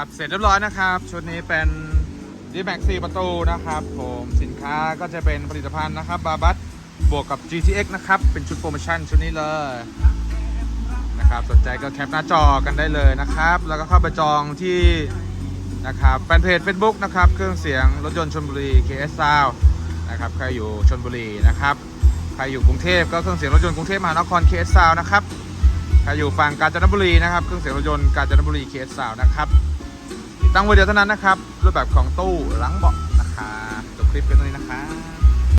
นะครับ เสร็จเรียบร้อยนะครับ ชุดนี้เป็น d m a x 4ประตูนะครับผมสินค้าก็จะเป็นผลิตภัณฑ์นะครับบาบัสบวกกับ GTX นะครับ เป็นชุดโปรโมชั่นชุดนี้เลยนะครับสนใจก็แคปหน้าจอกันได้เลยนะครับ แล้วก็เข้าไปจองที่นะครับแฟนเพจ Facebook นะครับ เครื่องเสียงรถยนต์ชนบุรี KS Sound นะครับใครอยู่ชนบุรีนะครับใครอยู่กรุงเทพก็เครื่องเสียงรถยนต์กรุงเทพมหานคร KS Sound นะครับใครอยู่ฝั่งกาญจนบุรีนะครับเครื่องเสียงรถยนต์กาญจนบุรี KS Sound นะครับ ตั้งไว้เดียวเท่านั้นนะครับรูปแบบของตู้หลังเบาะนะคะจบคลิปกันตรงนี้นะครับ